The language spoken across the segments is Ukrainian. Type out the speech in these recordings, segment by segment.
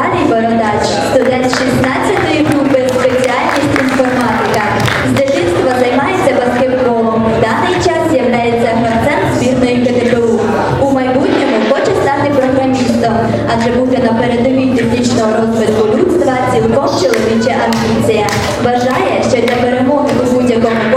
Віталій Бородач, студент 16-ї групи спеціальність інформатика. З дитинства займається баскетболом. В даний час є гравцем збірної КДПУ. У майбутньому хоче стати програмістом, адже бути на передовій технічного розвитку людства цілком чоловіча амбіція. Бажає, що для перемоги у будь-якому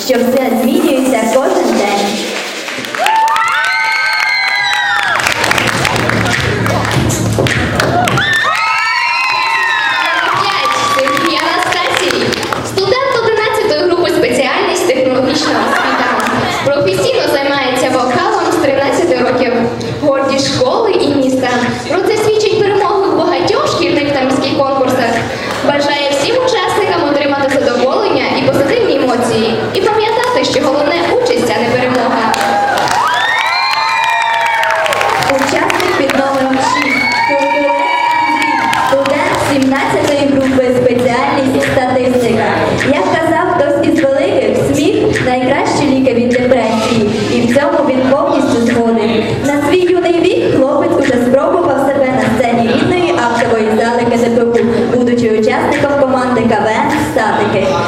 що все змінюється. sabe que